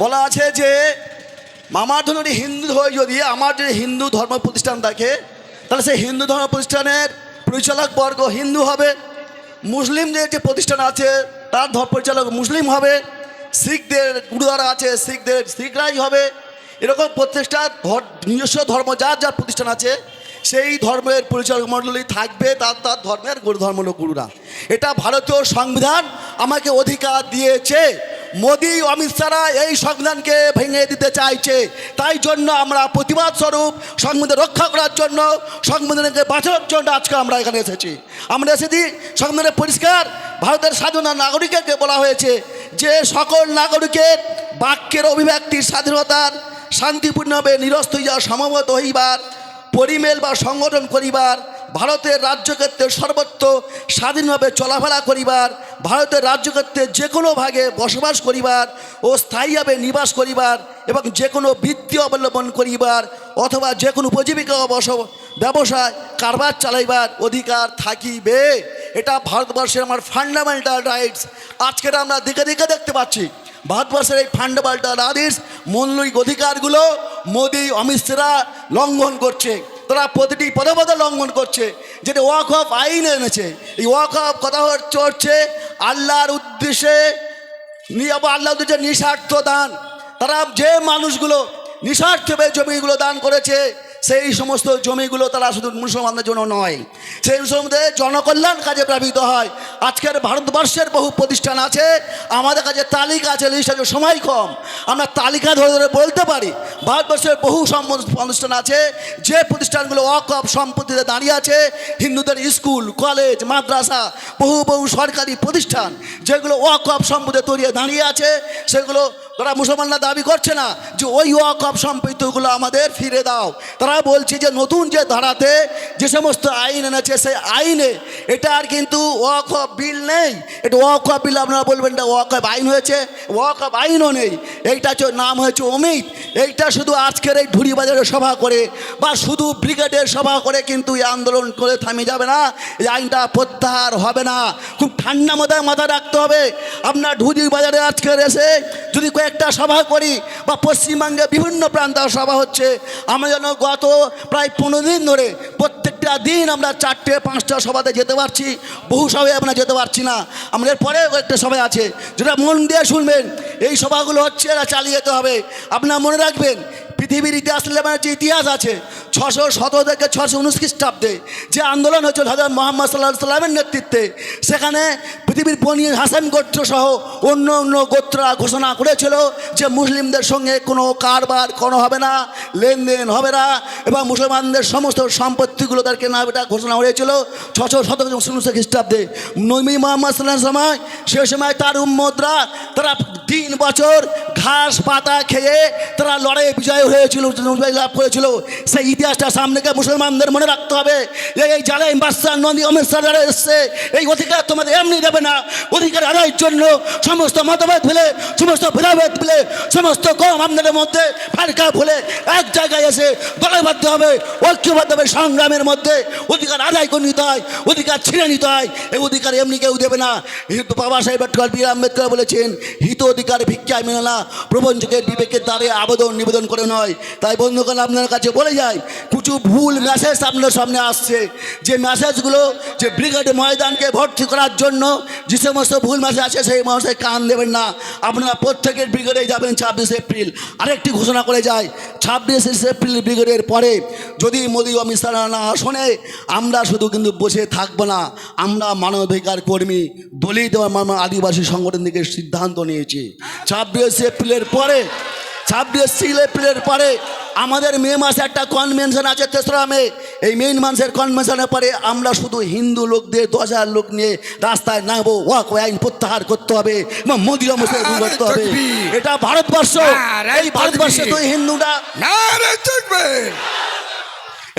বলা আছে যে আমার ধরুন হিন্দু হয়ে যদি আমার যদি হিন্দু ধর্ম প্রতিষ্ঠান থাকে, তাহলে সেই হিন্দু ধর্ম প্রতিষ্ঠানের পরিচালক বর্গ হিন্দু হবে। মুসলিমদের যে প্রতিষ্ঠান আছে, তার ধর্ম পরিচালক মুসলিম হবে। শিখদের গুরুদ্বারা আছে, শিখদের শিখরাই হবে। এরকম প্রত্যেকটা নিজস্ব ধর্ম যার যার প্রতিষ্ঠান আছে, সেই ধর্মের পরিচালক মণ্ডলী থাকবে, তার তার ধর্মের গুরু ধর্ম গুরুরা। এটা ভারতীয় সংবিধান আমাকে অধিকার দিয়েছে। মোদি, অমিত শাহরা এই সংবিধানকে ভেঙে দিতে চাইছে। তাই জন্য আমরা প্রতিবাদ স্বরূপ সংবিধান রক্ষা করার জন্য, সংবিধানকে বাঁচানোর জন্য আজকে আমরা এখানে এসেছি। আমরা এসেছি সংবিধানে পরিষ্কার ভারতের স্বাধীন নাগরিককে বলা হয়েছে যে সকল নাগরিকের বাক্যের অভিব্যক্তির স্বাধীনতার শান্তিপূর্ণভাবে নিরস্ত হইয়া সমবত হইবার, পরিমেল বা সংগঠন করিবার, ভারতের রাজ্যক্ষেত্রে সর্বত্র স্বাধীনভাবে চলাফেরা করিবার ভারতের রাজ্যক্ষেত্রে যে কোনো ভাগে বসবাস করিবার ও স্থায়ীভাবে নিবাস করিবার এবং যে কোনো বৃত্তি অবলম্বন করিবার অথবা যে কোনো উপজীবিকা বস ব্যবসায় কারবার চালাইবার অধিকার থাকিবে। এটা ভারতবর্ষের আমার ফান্ডামেন্টাল রাইটস আজকের আমরা দিকে দিকে দেখতে পাচ্ছি, ভারতবর্ষের এই ফান্ডামেন্টাল রাইটস মৌলিক অধিকারগুলো মোদি, অমিত শাহরা লঙ্ঘন করছে। তারা প্রতিটি পদে পদে লঙ্ঘন করছে। যেটা ওয়াক অফ আইন এনেছে। এই ওয়াক অফ কথা হচ্ছে আল্লাহর উদ্দেশ্যে আল্লাহ উদ্দেশ্যে নিঃস্বার্থ দান। তারা যে মানুষগুলো নিঃস্বার্থভাবে জমিগুলো দান করেছে সেই সমস্ত জমিগুলো তারা শুধু মুসলমানদের জন্য নয়। সেই মুসলমানদের জনকল্যাণ কাজে ব্যবহৃত হয়। আজকের ভারতবর্ষের বহু প্রতিষ্ঠান আছে। আমাদের কাছে তালিকা আছে লিস্ট আছে, সময় কম। আমরা তালিকা ধরে ধরে বলতে পারি। ভারতবর্ষের বহু অনুষ্ঠান আছে। যে প্রতিষ্ঠানগুলো অকপ সম্পত্তিতে দাঁড়িয়ে আছে, হিন্দুদের স্কুল, কলেজ, মাদ্রাসা, বহু বহু সরকারি প্রতিষ্ঠান, যেগুলো ওয়াকফ সম্পদে তৈরি দাঁড়িয়ে আছে, সেগুলো তারা মুসলমানরা দাবি করছে না যে ওই ওয়াকফ সম্পৃক্তগুলো আমাদের ফিরে দাও। তারা বলছে যে নতুন যে ধারাতে যে সমস্ত আইন এনেছে, সেই আইনে এটা আর কিন্তু ওয়াকফ বিল নেই। এটা ওয়াকফ বিল আপনারা বলবেন, এটা ওয়াকফ আইন হয়েছে ওয়াকফ আইনও নেই। এইটা নাম হয়েছে অমিত। এইটা শুধু আজকের এই ঢুড়ি বাজারে সভা করে বা শুধু ব্রিগেডের সভা করে কিন্তু এই আন্দোলন করে থামে যাবে না। এই আইনটা প্রত্যাহার হবে না। খুব ঠান্ডা মাথায় মাথা রাখতে হবে। আপনার বাজারে আজকের এসে যদি কয়েকটা সভা করি বা পশ্চিমবঙ্গে বিভিন্ন প্রান্ত সভা হচ্ছে, আমরা যেন গত প্রায় পনেরো দিন ধরে প্রত্যেকটা দিন আমরা চারটে, পাঁচটা সভাতে যেতে পারছি, বহু সভায় আমরা যেতে পারছি না। আমাদের পরে একটা সভায় আছে, যেটা মন দিয়ে শুনবেন। এই সভাগুলো হচ্ছে এরা চালিয়ে যেতে হবে। আপনার মনে রাখবেন, পৃথিবীর ইতিহাস লেবানের যে ইতিহাস আছে, ছশো সতেরো থেকে ছশো উনিশ খ্রিস্টাব্দে যে আন্দোলন হয়েছিল হাজার মোহাম্মদ সাল্লাহ সাল্লামের নেতৃত্বে। সেখানে পৃথিবীর বনি হাসান গোত্র সহ অন্য অন্য গোত্ররা ঘোষণা করেছিল যে মুসলিমদের সঙ্গে কোনো কারবার কোনো হবে না, লেনদেন হবে না এবং মুসলমানদের সমস্ত সম্পত্তিগুলো তাদেরকে না এটা ঘোষণা হয়েছিল ছশো শতক উনিশ খ্রিস্টাব্দে। নবী মোহাম্মদ সাল্লাহ সময় সে সময় তার উম্মদরা তারা তিন বছর ঘাস পাতা খেয়ে তারা লড়াই বিজয় হয়েছিল লাভ করেছিল। সেই ইতিহাসটা সামনেকে মুসলমানদের মনে রাখতে হবে। এই জালাই বাদশাহ নদী অমিত শাহ যারা এসছে, এই অধিকার তোমাদের এমনি দেবে না। অধিকার আদায়ের জন্য সমস্ত মতভেদ ফেলে, সমস্ত ভেদাভেদ ফেলে, সমস্ত কম আপনাদের মধ্যে ফারকা ফেলে এক জায়গায় এসে দলবদ্ধ হবে, ঐক্যবদ্ধ হবে, সংগ্রামের মধ্যে অধিকার আদায় করে নিতে হয়, অধিকার ছিঁড়ে নিতে হয়, এই অধিকার এমনি কেউ দেবে না। কিন্তু বাবা সাহেব ডক্টর বি আম্বেদকর বলেছেন, হিত অধিকার ভিক্ষায় মেলে না প্রপঞ্চকের বিবেকের দ্বারে আবেদন নিবেদন করে নয়। তাই বন্ধুগণ আপনার কাছে বলে যায় কিছু ভুল মেসেজ আপনার সামনে আসছে। যে মেসেজগুলো যে ব্রিগেড ময়দানকে ভর্তি করার জন্য যে সমস্ত ভুল মাসে আছে, সেই মানুষের কান দেবেন না। আপনারা প্রত্যেকের ব্রিগেডে যাবেন ছাব্বিশ এপ্রিল। আরেকটি ঘোষণা করে যায় ছাব্বিশ এপ্রিল ব্রিগেডের পরে যদি মোদী অমিত শাহ না শোনে, আমরা শুধু কিন্তু বসে থাকব না। আমরা মানবাধিকার কর্মী, দলিত আদিবাসী সংগঠন থেকে সিদ্ধান্ত নিয়েছি। ছাব্বিশ এপ্রিলের পরে ছাব্বিশ এপ্রিলের পরে আমাদের মে মাসে একটা কনভেনশন আছে তেসরা মে। এই মেন মাসের কনভেনশনের পরে আমরা শুধু হিন্দু লোকদের দশ হাজার লোক নিয়ে রাস্তায় নামবো ওয়াক আইন প্রত্যাহার করতে হবে বা মোদী অমুসে করতে হবে। এটা ভারতবর্ষ। এই ভারতবর্ষে তো হিন্দুটা হিন্দুরা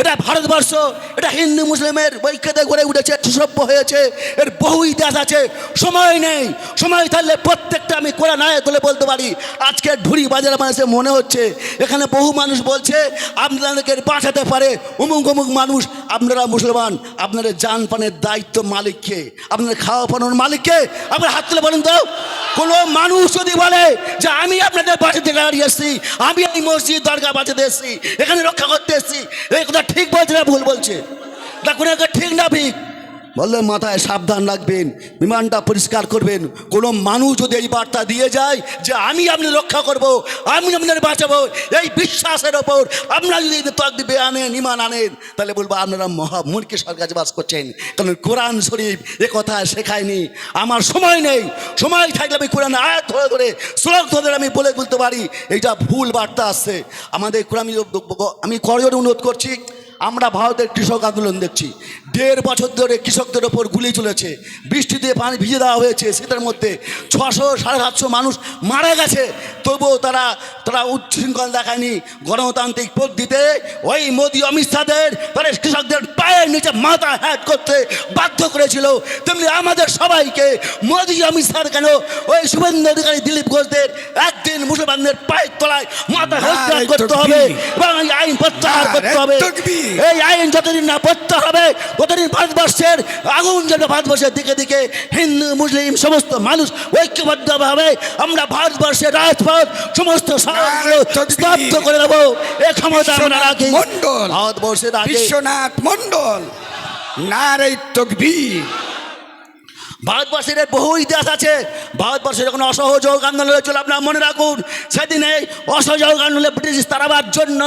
এটা ভারতবর্ষ, এটা হিন্দু মুসলিমের ঐক্যতে গড়ে উঠেছে, সুসভ্য হয়েছে, এর বহু ইতিহাস আছে। সময় নেই, সময় থাকলে প্রত্যেকটা আমি কোরআ নায় তুলে বলতে পারি। আজকে ঢুড়ি বাজার মানুষে মনে হচ্ছে, এখানে বহু মানুষ বলছে, আপনাদেরকে বাঁচাতে পারে অমুক অমুক মানুষ, আপনারা মুসলমান, আপনাদের জান পানের দায়িত্ব মালিককে, আপনাদের খাওয়া পানোর মালিককে, আপনার হাত তুলে বলেন তো। কোনো মানুষ যদি বলে যে, আমি আপনাদের থেকে দাঁড়িয়ে এসেছি, আমি এই মসজিদ দরগা বাঁচাতে এসেছি, এখানে রক্ষা করতে এসেছি, এই কথা ঠিক বলছে না, ভুল বলছে। না কোনো একটা ঠিক না ঠিক। বললে, মাথায় সাবধান রাখবেন, বিমানটা পরিষ্কার করবেন। কোনো মানুষ যদি এই বার্তা দিয়ে যায় যে আমি আপনি রক্ষা করব, আমি আপনাদের বাঁচাবো, এই বিশ্বাসের ওপর আপনারা যদি তক দিবে আনেন, ইমান আনেন, তাহলে বলব আপনারা মহা মূর্খের সরকার বাস করছেন। কারণ কোরআন শরীফ এ কথা শেখায়নি। আমার সময় নেই। সময় থাকলে আমি কোরআন আয়াত ধরে ধরে শ্লোক ধরে আমি বলে বলতে পারি। এইটা ভুল বার্তা আসছে। আমাদের কোরআন আমি করজোর অনুরোধ করছি। আমরা ভারতের কৃষক আন্দোলন দেখছি। দেড় বছর ধরে কৃষকদের ওপর গুলি চলেছে। বৃষ্টিতে পানি ভিজে দেওয়া হয়েছে শীতের মধ্যে। ছশো সাড়ে সাতশো মানুষ মারা গেছে। তবুও তারা তারা উচ্ছৃঙ্খল দেখায়নি। গণতান্ত্রিক পদ্ধতিতে ওই মোদী অমিত শাহদের তারা কৃষকদের পায়ের নিচে মাথা হ্যাট করতে বাধ্য করেছিল। তেমনি আমাদের সবাইকে মোদী অমিত শাহ কেন ওই শুভেন্দু অধিকারী দিলীপ ঘোষদের একদিন মুসলমানদের পায়ের তলায় মাথা নারে করতে হবে এবং এই আইন প্রত্যাহার করতে হবে। এই আইন যতদিন না পড়তে হবে ততদিন ভারতবর্ষের আগুন যেন ভারতবর্ষের দিকে দিকে হিন্দু মুসলিম সমস্ত মানুষ ঐক্যবদ্ধভাবে আমরা ভারতবর্ষের রাজপথ সমস্ত। স্তব্ধ করে দেবো এ ক্ষমতা আমরা রাখি। ভারতবর্ষের বিশ্বনাথ মণ্ডল নারী তকবীর ভারতবর্ষের বহু ইতিহাস আছে। ভারতবর্ষে যখন অসহযোগ আন্দোলন হয়েছিল আপনার মনে রাখুন, সেদিনে অসহযোগ আন্দোলনে ব্রিটিশ তারাবার জন্য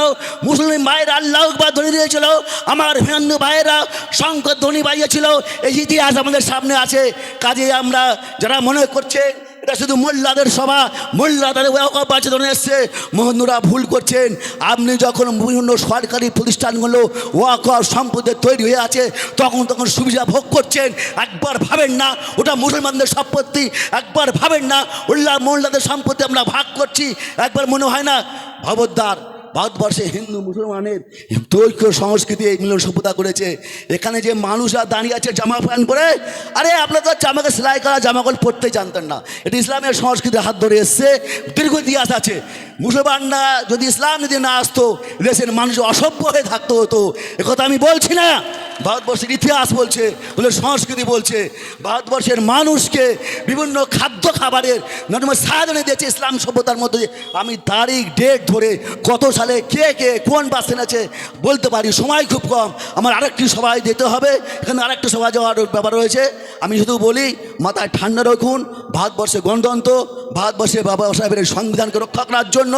মুসলিম ভাইয়েরা আল্লাহ বা ধ্বনি দিয়েছিল, আমার হিন্দু ভাইয়েরা শঙ্কর ধ্বনি বাজিয়েছিল। এই ইতিহাস আমাদের সামনে আছে। কাজে আমরা যারা মনে করছে এটা শুধু মোল্লাদের সভা। মোল্লাদের বাচন এসছে। মোহনুরা ভুল করছেন। আপনি যখন বিভিন্ন সরকারি প্রতিষ্ঠানগুলো ওয়াক সম্পদের তৈরি হয়ে আছে, তখন তখন সুবিধা ভোগ করছেন। একবার ভাবেন না, ওটা মুসলমানদের সম্পত্তি। একবার ভাবেন না উল্লাহ মোল্লাদের সম্পত্তি আমরা ভাগ করছি। একবার মনে হয় না ভবদ্বার ভারতবর্ষে হিন্দু, মুসলমানের ঐক্য সংস্কৃতি এই মিলন সভ্যতা করেছে। এখানে যে মানুষরা দাঁড়িয়ে আছে জামা প্যান্ট পরে, আরে আপনার তো জামাকে সেলাই করা জামাকাপড় পরতে জানতেন না। এটা ইসলামের সংস্কৃতির হাত ধরে এসছে, দীর্ঘ ইতিহাস আছে। মুসলমানরা যদি ইসলাম যদি না আসতো, দেশের মানুষ অসভ্য হয়ে থাকতো হতো। একথা আমি বলছি না। ভারতবর্ষের ইতিহাস বলছে, বলে সংস্কৃতি বলছে। ভারতবর্ষের মানুষকে বিভিন্ন খাদ্য খাবারের নর্মাল সাহায্য দিয়েছে ইসলাম সভ্যতার মধ্যে। আমি তারিখ ডেট ধরে কত সালে কে কে, কোন বাস আছে বলতে পারি, সময় খুব কম। আমার আরেকটি সভায় যেতে হবে। এখানে আরেকটা সভা যাওয়ার ব্যাপার রয়েছে। আমি শুধু বলি, মাথায় ঠান্ডা রাখুন। ভারতবর্ষে গণতন্ত্র, ভারতবর্ষে বাবা সাহেবের সংবিধানকে রক্ষা করার জন্য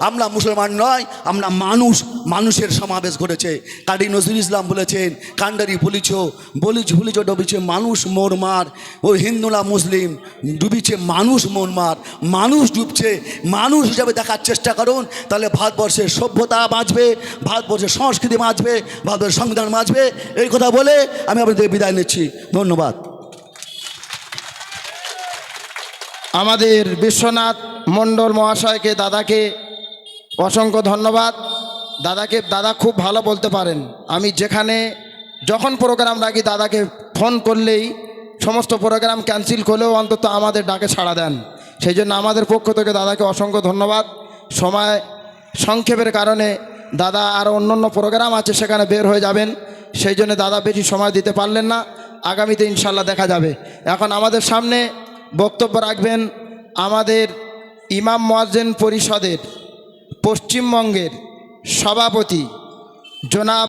আমরা মুসলমান নয়, আমরা মানুষ, মানুষের সমাবেশ ঘটেছে। কারি নজরুল ইসলাম বলেছেন কান্ডারি বলিছ বলিছ ভুলিছ ডুবিছে মানুষ মোর মার, ও হিন্দুরা মুসলিম ডুবিছে মানুষ মোর মার। মানুষ ডুবছে, মানুষ হিসাবে দেখার চেষ্টা করুন, তাহলে ভারতবর্ষের সভ্যতা বাঁচবে, ভারতবর্ষের সংস্কৃতি বাঁচবে ভারতবর্ষের সংবিধান বাঁচবে। এই কথা বলে আমি আপনাদের বিদায় নিচ্ছি। ধন্যবাদ। আমাদের বিশ্বনাথ মণ্ডল মহাশয়কে, দাদাকে অসংখ্য ধন্যবাদ। দাদাকে, দাদা খুব ভালো বলতে পারেন। আমি যেখানে, যখন প্রোগ্রাম রাখি, দাদাকে ফোন করলেই সমস্ত প্রোগ্রাম ক্যান্সেল করলেও অন্তত আমাদের ডাকে ছাড়া দেন। সেই জন্য আমাদের পক্ষ থেকে দাদাকে অসংখ্য ধন্যবাদ। সময় সংক্ষেপের কারণে দাদা আর অন্য অন্য প্রোগ্রাম আছে, সেখানে বের হয়ে যাবেন। সেই জন্য দাদা বেশি সময় দিতে পারলেন না। আগামীতে ইনশাল্লাহ দেখা যাবে। এখন আমাদের সামনে বক্তব্য রাখবেন আমাদের ইমাম মোয়াজ্জেন পরিষদের পশ্চিমবঙ্গের সভাপতি জনাব